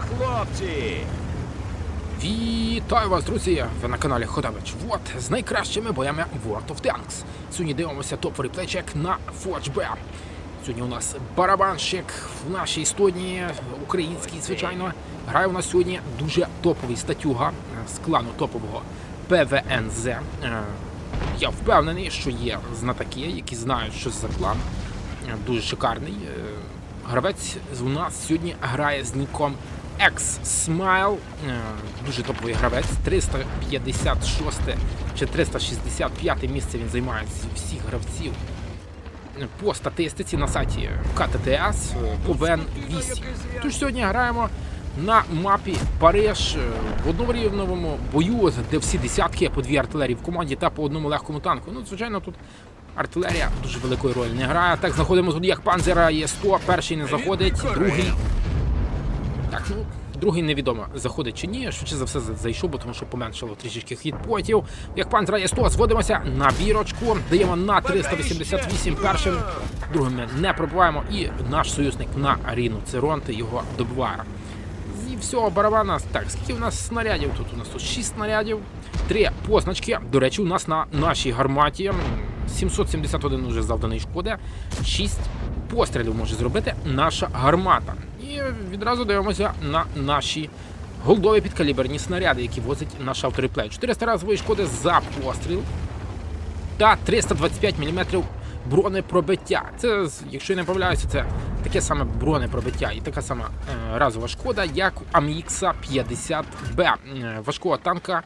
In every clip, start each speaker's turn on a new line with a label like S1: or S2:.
S1: хлопці!
S2: Вітаю вас, друзі! Ви на каналі Ходавич. Вот з найкращими боями World of Tanks. Сьогодні дивимося топ реплейчек на Forge B. Сьогодні у нас барабанщик в нашій студії, український, звичайно. Грає у нас сьогодні дуже топовий статюга з клану топового ПВНЗ. Е, Я впевнений, що є знатоки, які знають, що це за клан. Е, Дуже шикарний. Е, Гравець у нас сьогодні грає з ніком X Smile. Е, Дуже топовий гравець. 356 чи 365 місце він займає з всіх гравців по статистиці на сайті КТТС е, по ВН 8. Тож сьогодні граємо на мапі Париж е, в однорівневому бою, де всі десятки по дві артилерії в команді та по одному легкому танку. Ну, звичайно, тут артилерія дуже великої ролі не грає. Так, знаходимо тут як панзера є 100, перший не заходить, другий. Так, ну. Другий невідомо заходить чи ні. Швидше за все зайшов, бо тому що поменшало трішечки хітпотів. Як пан зрає 100, зводимося на бірочку, даємо на 388 першим, другим ми не пробуваємо. І наш союзник на аріну Церонти його добиває. Зі всього барабана, так, скільки у нас снарядів? Тут у нас тут 6 снарядів, 3 позначки. До речі, у нас на нашій гарматі 771 уже завданий шкоди, 6 пострілів може зробити наша гармата. Відразу дивимося на наші голдові підкаліберні снаряди, які возить наш автореплей. 400 разової шкоди за постріл та 325 мм бронепробиття. Це, якщо я не помиляюся, це таке саме бронепробиття і така сама е, разова шкода, як у AMX 50B е, важкого танка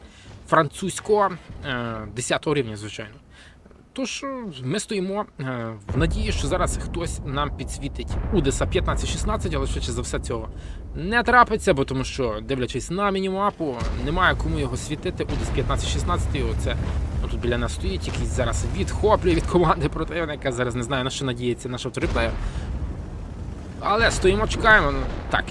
S2: французького е, 10 рівня, звичайно. Тож е, ми стоїмо е, в надії, що зараз хтось нам підсвітить Удеса 15-16, але швидше за все цього не трапиться, бо тому що, дивлячись на мінімапу, немає кому його світити. Удес 15-16, оце тут біля нас стоїть, якийсь зараз відхоплює від команди противника. Зараз не знаю на що надіється наш автореплеєр. Але стоїмо, чекаємо. Ну, Так,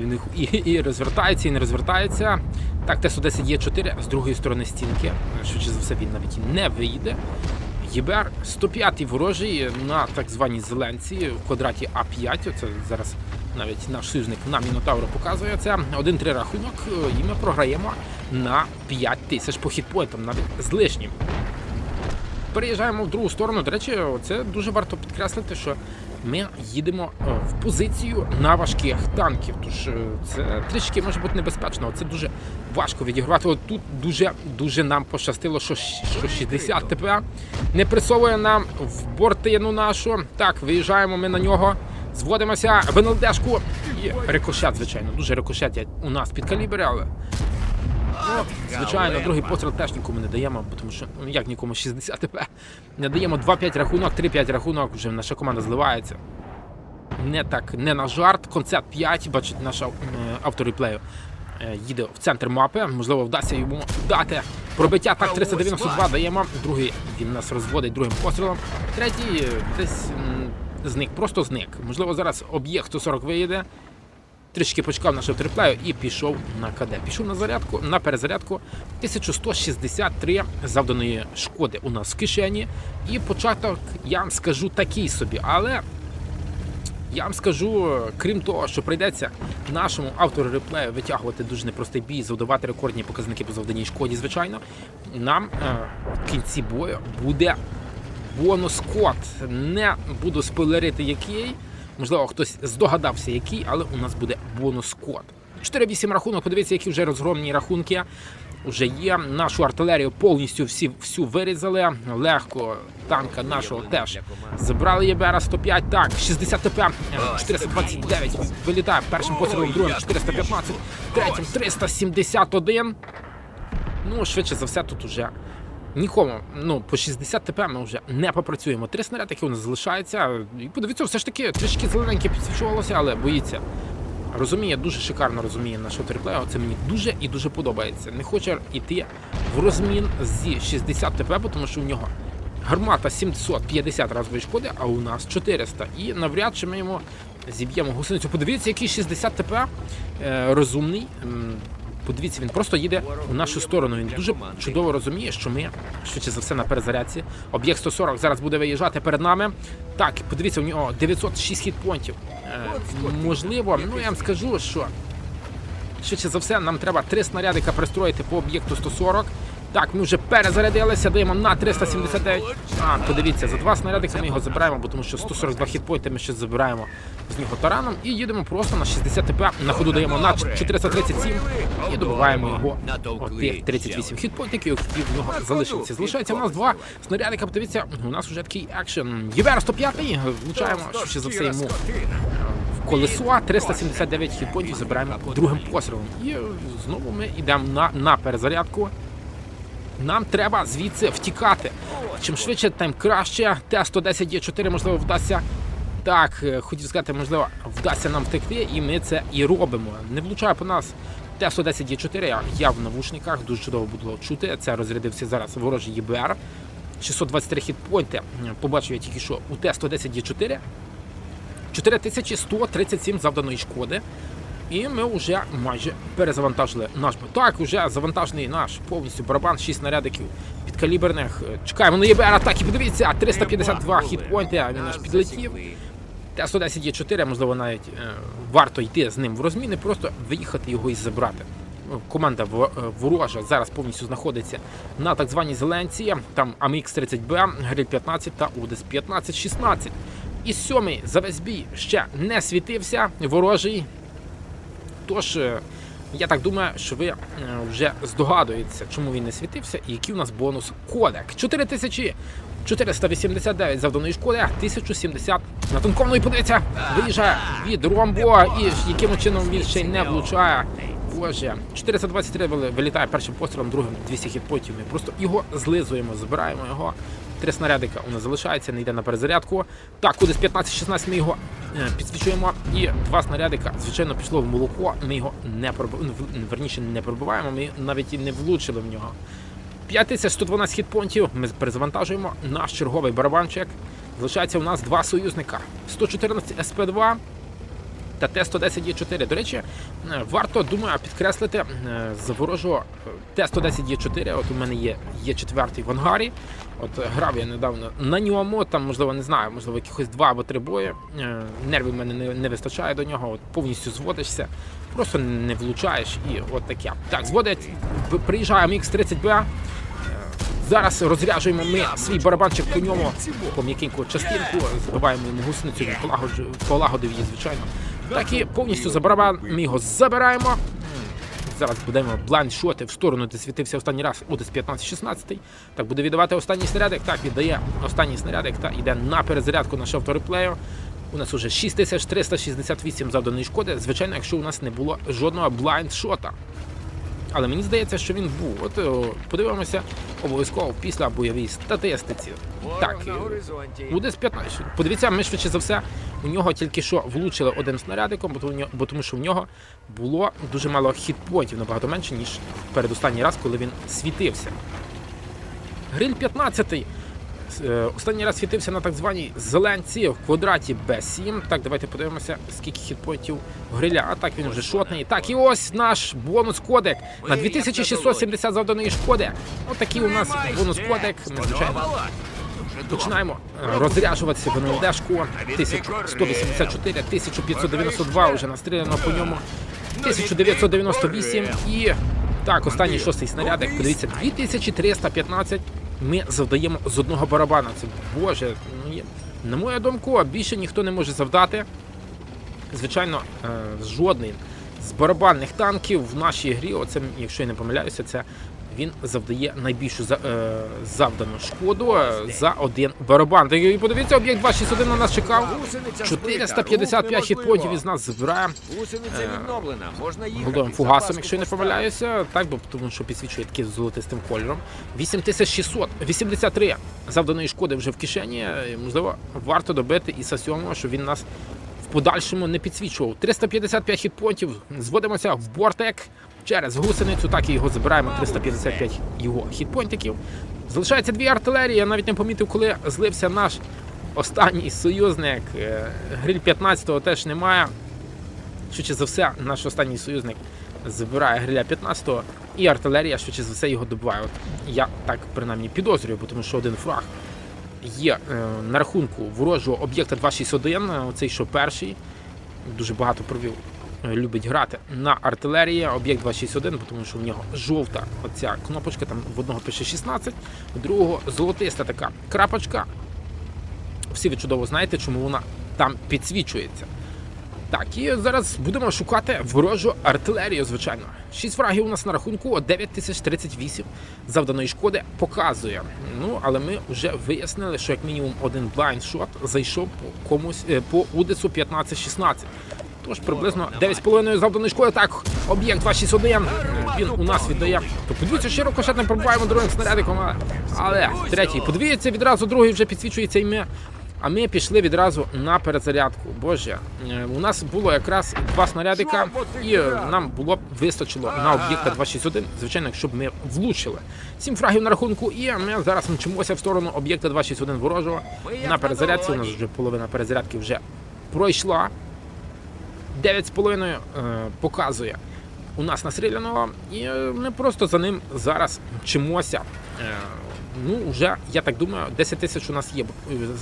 S2: і, в них- і, і розвертається, і не розвертається. Так, Т-110 є 4 з другої сторони стінки. Швидше за все, він навіть не вийде. ЄБР 105 ворожий на так званій зеленці в квадраті А5. Це зараз навіть наш союзник на Мінотавру показує це. 1-3 рахунок, і ми програємо на 5 тисяч по хітпоінтам, навіть з лишнім. Переїжджаємо в другу сторону. До речі, це дуже варто підкреслити, що ми їдемо е, в позицію на важких танків. Тож е, це трішки може бути небезпечно. Це дуже важко відігравати. От тут дуже дуже нам пощастило, що, щ- що 60 ТП не присовує нам в бортину нашу. Так, виїжджаємо ми на нього. Зводимося в НЛДшку рикошет, звичайно. Дуже рикошет у нас під калібри, але звичайно, другий постріл теж нікому не даємо, тому що ну як нікому 60 ТП. Не даємо 2-5 рахунок, 3-5 рахунок, вже наша команда зливається. Не так, не на жарт. Концерт 5, бачить, наш ав- автор реплею е, їде в центр мапи. Можливо, вдасться йому дати пробиття. Так, 392 даємо. Другий він нас розводить другим пострілом. Третій десь зник, просто зник. Можливо, зараз об'єкт 140 виїде. Трішки почекав наш триплею і пішов на КД. Пішов на зарядку, на перезарядку. 1163 завданої шкоди у нас в кишені. І початок, я вам скажу, такий собі. Але я вам скажу, крім того, що прийдеться нашому автору реплею витягувати дуже непростий бій, завдавати рекордні показники по завданій шкоді, звичайно, нам е, в кінці бою буде бонус код. Не буду спойлерити, який. Можливо, хтось здогадався, який, але у нас буде бонус код. 4-8 рахунок. Подивіться, які вже розгромні рахунки. Вже є. Нашу артилерію повністю всі, всю вирізали. Легко танка нашого теж забрали ЄБР 105. Так, 60 ТП, е, 429. Вилітає першим пострілом, другим 415, третім 371. Ну, швидше за все, тут уже нікому. Ну, по 60 ТП ми вже не попрацюємо. Три снаряди, які у нас залишаються. І подивіться, все ж таки трішки зелененьке підсвічувалося, але боїться. Розуміє, дуже шикарно розуміє нашого триплею. Це мені дуже і дуже подобається. Не хоче йти в розмін зі 60 ТП, тому що у нього гармата 750 разової шкоди, а у нас 400. І навряд чи ми йому зіб'ємо гусеницю. Подивіться, який 60 ТП е, розумний. Подивіться, він просто їде в нашу сторону. Він дуже чудово розуміє, що ми швидше за все на перезарядці. Об'єкт 140 зараз буде виїжджати перед нами. Так, подивіться, у нього 906 хітпонтів. Е, можливо, ну я вам скажу, що Швидше за все, нам треба три снарядика пристроїти по об'єкту 140. Так, ми вже перезарядилися, даємо на 379. А, подивіться, за два снарядика ми його забираємо, бо тому що 142 хітпойнти ми ще забираємо з нього тараном. І їдемо просто на 60 ТП. На ходу даємо на 437 і добиваємо його тих 38 хітпойнтів, які в нього залишилися. Залишається у нас два снарядика. Подивіться, у нас вже такий екшен. ЄВР 105 влучаємо, що ще за все йому колесо 379 хітпойнтів забираємо другим пострілом. І знову ми йдемо на, на перезарядку. Нам треба звідси втікати. Чим швидше, тим краще. Т-110 є 4 можливо, вдасться. Так, е, хотів сказати, можливо, вдасться нам втекти, і ми це і робимо. Не влучає по нас Т-110 є 4 я- в навушниках, дуже чудово було чути. Це розрядився зараз ворожий ЄБР. 623 хітпойнти. Побачив я тільки що у Т-110 є 4 4137 завданої шкоди. І ми вже майже перезавантажили наш Так, вже завантажений наш повністю барабан, 6 снарядиків підкаліберних. Е, Чекаємо на ЄБР атаки. Подивіться, 352 хітпойнти, а він аж підлетів. Т-110 є 4, можливо, навіть е, варто йти з ним в розміни, просто виїхати його і забрати. Ну, Команда е, ворожа зараз повністю знаходиться на так званій зеленці. Там АМХ-30Б, Гриль 15 та УДС 15-16. І сьомий за весь бій ще не світився ворожий. Тож, е, я так думаю, що ви е, вже здогадуєтеся, чому він не світився і який у нас бонус кодек. 4489 завданої шкоди, 1070 на тонковної подивіться, виїжджає від Ромбо і яким чином він ще й не влучає. Боже, 423 вилітає першим пострілом, другим 200 хітпотів. Ми просто його злизуємо, збираємо його. Три снарядика у нас залишається, не йде на перезарядку. Так, кудись 15-16 ми його е, підсвічуємо. І два снарядика, звичайно, пішло в молоко. Ми його не пробиваємо, верніше не пробиваємо, ми навіть і не влучили в нього. 5112 хітпонтів. Ми перезавантажуємо наш черговий барабанчик. Залишається у нас два союзника: 114 СП2 та Т-110 є 4 До речі, е, варто думаю підкреслити е, з ворожого е, Т-110 є 4 От у мене є є четвертий в ангарі. От грав я недавно на ньому. Там, можливо, не знаю, можливо, якихось два або три бої. Нервів в мене не, не вистачає до нього. От повністю зводишся, просто не влучаєш і от таке. Так, зводить, приїжджає Мікс-30Б. Зараз розряджуємо ми свій барабанчик по ньому по м'якеньку частинку, збиваємо йому гусеницю, полагодив її, звичайно. Так і повністю за барабан ми його забираємо. Зараз будемо блайндшоти в сторону, де світився останній раз одес 15-16. Так буде віддавати останній снарядик. Так, віддає останній снарядик та йде на перезарядку нашого автореплею. У нас уже 6368 завданої шкоди. Звичайно, якщо у нас не було жодного блайндшота. Але мені здається, що він був. От подивимося обов'язково після бойовій статистиці. Так, буде з 15. Подивіться, ми швидше за все, у нього тільки що влучили одним снарядиком, бо тому, що в нього було дуже мало хітпотів, набагато менше, ніж передостанній раз, коли він світився. Гриль 15. Е, Останній раз світився на так званій зеленці в квадраті Б7. Так, давайте подивимося, скільки хітпоінтів в гриля. А так він вже шотний. Так, і ось наш бонус кодек на 2670 завданої шкоди. Отакий у нас бонус кодек. Ми, звичайно, починаємо е, розряджуватися в НЛДшку. 1184, 1592 вже настріляно по ньому. 1998 і так, останній шостий снарядик. Подивіться, 2315 ми завдаємо з одного барабана. Це боже, ну. На мою думку, більше ніхто не може завдати. Звичайно, е, жодний з барабанних танків в нашій грі, оце, якщо я не помиляюся, це він завдає найбільшу за- е, завдану шкоду е, за один барабан. І подивіться, об'єкт 261 на нас чекав. 455 хітпоінтів із нас забирає
S1: Гусениця відновлена, можна їхати.
S2: голдовим фугасом, якщо я не помиляюся, так, бо тому що підсвічує таким золотистим кольором. 8683 завданої шкоди вже в кишені. Можливо, варто добити і Сасьомого, щоб він нас в подальшому не підсвічував. 355 хітпонтів. Зводимося в бортек через гусеницю, так і його забираємо. 355 його хітпонтиків. Залишається дві артилерії. Я навіть не помітив, коли злився наш останній союзник. Е, Гриль 15-го теж немає. Швидше за все, наш останній союзник забирає гриля 15-го, і артилерія швидше за все його добиває. От я так принаймні підозрюю, тому що один фраг є е, на рахунку ворожого об'єкта 261, е, оцей що перший, дуже багато провів любить грати на артилерії, об'єкт 261, тому що в нього жовта оця кнопочка, там в одного пише 16, у другого золотиста така крапочка. Всі ви чудово знаєте, чому вона там підсвічується. Так, і зараз будемо шукати ворожу артилерію, звичайно. Шість фрагів у нас на рахунку, 9038 завданої шкоди показує. Ну, але ми вже вияснили, що як мінімум один блайндшот зайшов по комусь е, по Удесу 15-16. Тож приблизно 9,5 завданої шкоди. Так, об'єкт 261. Він у нас віддає. То подивіться, ще рокошет не пробуваємо другим снарядиком. але- Але третій подивіться, відразу другий вже підсвічується і ми. А ми пішли відразу на перезарядку. Боже, е, у нас було якраз два снарядика, і е, нам було б вистачило на об'єкта 261, звичайно, якщо б ми влучили. Сім фрагів на рахунку, і ми зараз мчимося в сторону об'єкта 261 ворожого. На перезарядці у нас вже половина перезарядки вже пройшла. 9,5 е, показує у нас настріляного, і е, ми просто за ним зараз мчимося. Е, Ну, вже, я так думаю, 10 тисяч у нас є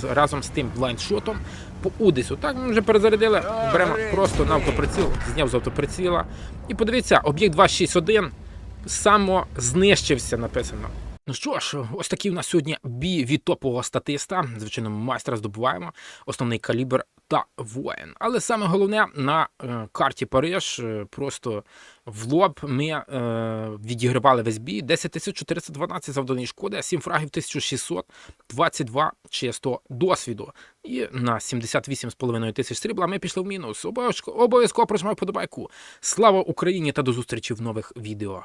S2: разом з тим блайндшотом по Удису. Так, ми вже перезарядили, беремо просто на автоприціл, зняв з автоприціла. І подивіться, об'єкт 261 самознищився, написано. Ну що ж, ось такий у нас сьогодні бій від топового статиста. Звичайно, майстра здобуваємо, основний калібр та воїн. Але саме головне на е, карті Париж е, просто в лоб ми е, відігравали весь бій. 10 412 завданої шкоди, 7 фрагів 1600, 22 чисто досвіду. І на 78,5 тисяч срібла ми пішли в мінус. Обов'язково обов'язково прожимай подобайку. Слава Україні та до зустрічі в нових відео.